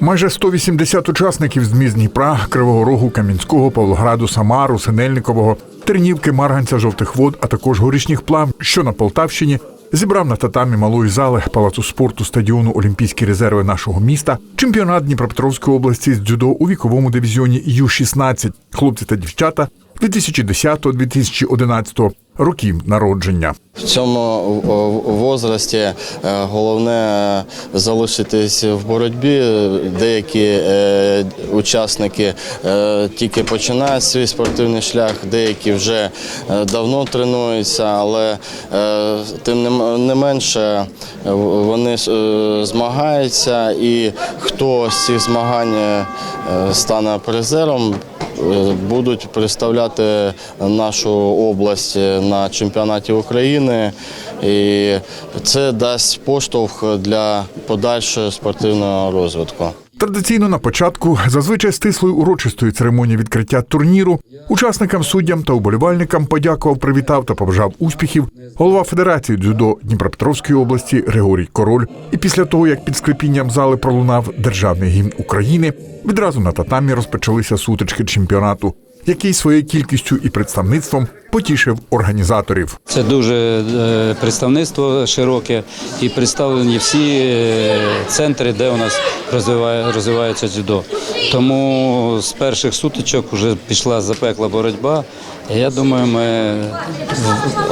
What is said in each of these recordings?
Майже 180 учасників з міст Дніпра, Кривого Рогу, Кам'янського, Павлограду, Самару, Синельникового, Тернівки, Марганця, Жовтих Вод, а також горішніх плав, що на Полтавщині, зібрав на татамі малої зали Палацу спорту стадіону Олімпійські резерви нашого міста чемпіонат Дніпропетровської області з дзюдо у віковому дивізіоні Ю-16 хлопці та дівчата 2010-2011 років народження. В цьому возрасті е, головне залишитись в боротьбі. Деякі е, учасники е, тільки починають свій спортивний шлях, деякі вже е, давно тренуються, але е, тим не, менше е, вони е, змагаються, і хто з цих змагань е, стане призером, е, будуть представляти нашу область на чемпіонаті України. І це дасть поштовх для подальшого спортивного розвитку. Традиційно на початку зазвичай стислої урочистої церемонії відкриття турніру учасникам, суддям та уболівальникам подякував, привітав та побажав успіхів голова Федерації дзюдо Дніпропетровської області Григорій Король. І після того, як під склепінням зали пролунав державний гімн України, відразу на татамі розпочалися сутички чемпіонату, який своєю кількістю і представництвом потішив організаторів. Це дуже е, представництво широке і представлені всі е, центри, де у нас розвиває, розвивається дзюдо. Тому з перших сутичок вже пішла запекла боротьба. Я думаю, ми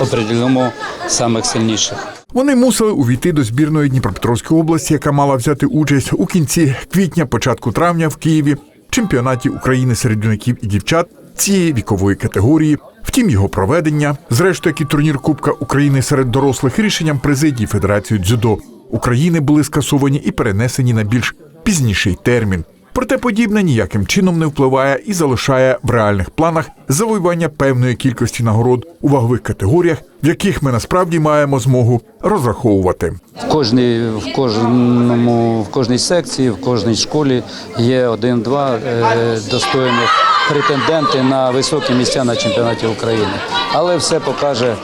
определимо самих сильніших. Вони мусили увійти до збірної Дніпропетровської області, яка мала взяти участь у кінці квітня, початку травня в Києві чемпіонаті України серед юнаків і дівчат цієї вікової категорії. Втім, його проведення, зрештою, як і турнір Кубка України серед дорослих рішенням президії Федерації дзюдо України були скасовані і перенесені на більш пізніший термін. Проте подібне ніяким чином не впливає і залишає в реальних планах завоювання певної кількості нагород у вагових категоріях, в яких ми насправді маємо змогу розраховувати. В кожній, в кожному, в кожній секції, в кожній школі є один-два е, достойних претенденти на високі місця на чемпіонаті України. Але все покаже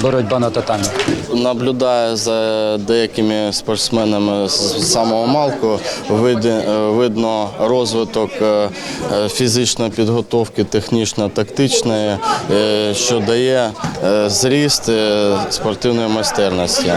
боротьба на татамі. Наблюдаю за деякими спортсменами з самого малку. Е, Видно розвиток е, е, фізичної підготовки, технічно-тактичної, що дає зріст спортивної майстерності.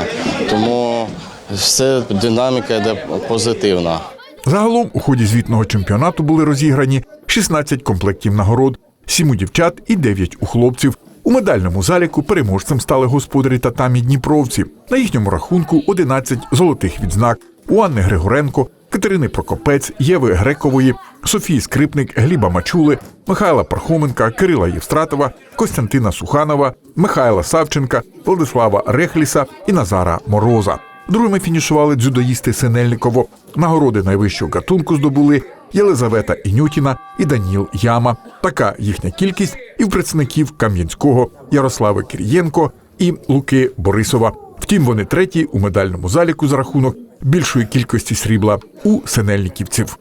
Тому все динаміка йде позитивна. Загалом у ході звітного чемпіонату були розіграні 16 комплектів нагород, 7 у дівчат і 9 у хлопців. У медальному заліку переможцем стали господарі татамі Дніпровці. На їхньому рахунку 11 золотих відзнак. У Анни Григоренко, Катерини Прокопець, Єви Грекової, Софії Скрипник, Гліба Мачули, Михайла Пархоменка, Кирила Євстратова, Костянтина Суханова, Михайла Савченка, Владислава Рехліса і Назара Мороза. Другими фінішували дзюдоїсти Синельниково. Нагороди найвищого гатунку здобули Єлизавета Інютіна і Даніл Яма. Така їхня кількість і в представників Кам'янського, Ярослави Кирієнко і Луки Борисова. Втім, вони треті у медальному заліку за рахунок більшої кількості срібла у синельниківців.